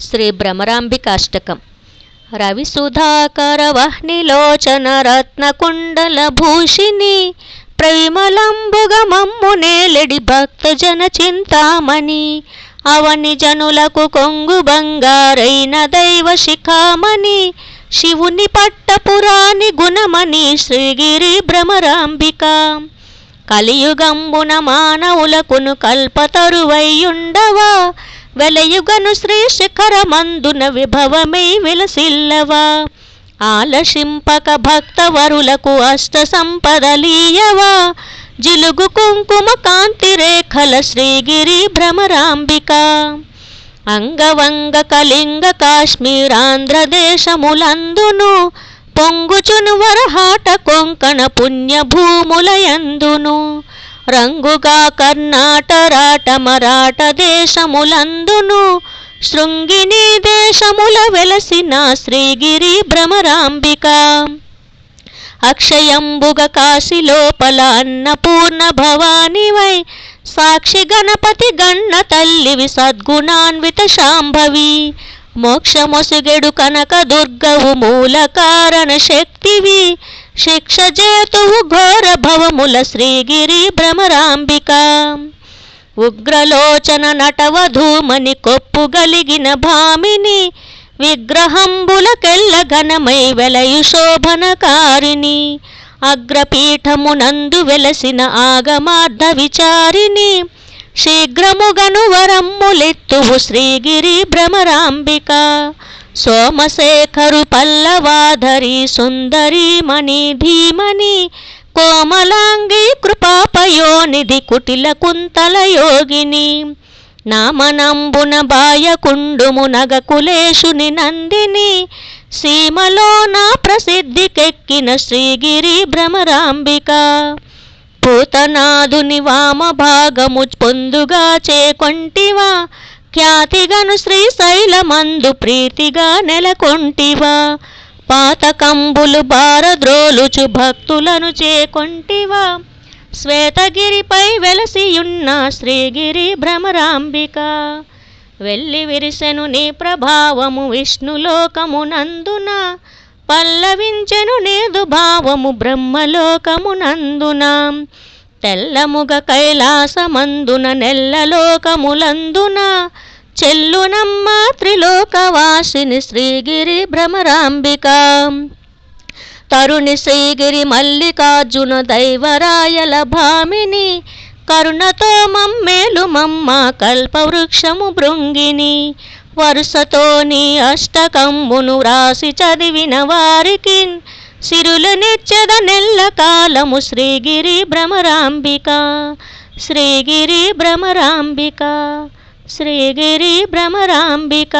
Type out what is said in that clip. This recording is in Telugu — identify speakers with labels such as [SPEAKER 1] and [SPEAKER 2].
[SPEAKER 1] శ్రీ భ్రమరాంబికాష్టకం. రవి సుధాకర వహ్నిలోచన రత్నకుండల భూషిణి ప్రేమలంబుగ భక్తజన చింతామణి అవని జనులకు కొంగు బంగారైన దైవ శిఖామణి శివుని పట్టపురాణి గుణమణి శ్రీగిరి భ్రమరాంబిక. కలియుగంబున మానవులకును కల్పతరువైయుండవా వెలయుగను శ్రీ శిఖరమందున విభవమై విలసిల్లవా? ఆలశింపక భక్తవరులకు అష్ట సంపదలీయవా? జిలుగు కుంకుమ కాంతి రేఖల శ్రీగిరి భ్రమరాంబిక. అంగవంగ కళింగ కాశ్మీరాంధ్రదేశములందును పొంగుచును వరహాట కొంకణ పుణ్యభూములయందును. రంగుగా కర్ణాటరాట మరాఠ దేశములందును శృంగిని దేశముల వెలసిన శ్రీగిరి భ్రమరాంబిక. అక్షయంబుగ కాశి లోపల అన్నపూర్ణ భవానివై సాక్షి గణపతి గన్న తల్లివి సద్గుణాన్విత శాంభవి. మోక్షమొసుగెడు కనక దుర్గవు మూల కారణ శక్తివి శిక్ష జేతువు ఘోర భవముల శ్రీగిరి భ్రమరాంబిక ఉగ్రలోచన నటవధూమని కొప్పు గలిగిన భామిని విగ్రహంబులకెల్ల ఘనమై వెలయు శోభనకారిణి అగ్రపీఠమునందు వెలసిన ఆగమార్థ విచారిణి శీఘ్రముగను వరమ్ములెత్తువు శ్రీగిరి భ్రమరాంబిక. సోమశేఖరు పల్లవాధరి సుందరి మణి ధీమణి. కోమలాంగి కృపాపయోనిధి కుటిల కుంతల యోగిని. నామనంబున బాయకుండుము నగకులేశుని నందిని. సీమలో నా ప్రసిద్ధికెక్కిన శ్రీగిరి భ్రమరాంబిక. పూతనాదుని వామ భాగము పొందుగా చేకొంటివా? ఖ్యాతిగను శ్రీశైలమందు ప్రీతిగా నెలకొంటివా? పాతకంబులు బారద్రోలుచు భక్తులను చేకొంటివా? శ్వేతగిరిపై వెలసియున్న శ్రీగిరి భ్రమరాంబిక. వెళ్ళి విరిసెను నీ ప్రభావము విష్ణులోకమునందున. పల్లవించెను నేదు భావము బ్రహ్మలోకమునందున. తెల్లముగ కైలాసమందున నెల్లలోకములందున. చెల్లునమ్మ త్రిలోకవాసిని శ్రీగిరి భ్రమరాంబిక. తరుణి శ్రీగిరి మల్లికార్జున దైవరాయల భామిని. కరుణతో మమ్మేలు మమ్మ కల్పవృక్షము భృంగిని. వరుసతో నీ అష్టకంబును వ్రాసి చదివిన వారికి సిరులు నిత్యద నెల్ల కాలము శ్రీగిరి భ్రమరాంబిక. శ్రీగిరి భ్రమరాంబిక. శ్రీగిరి భ్రమరాంబిక.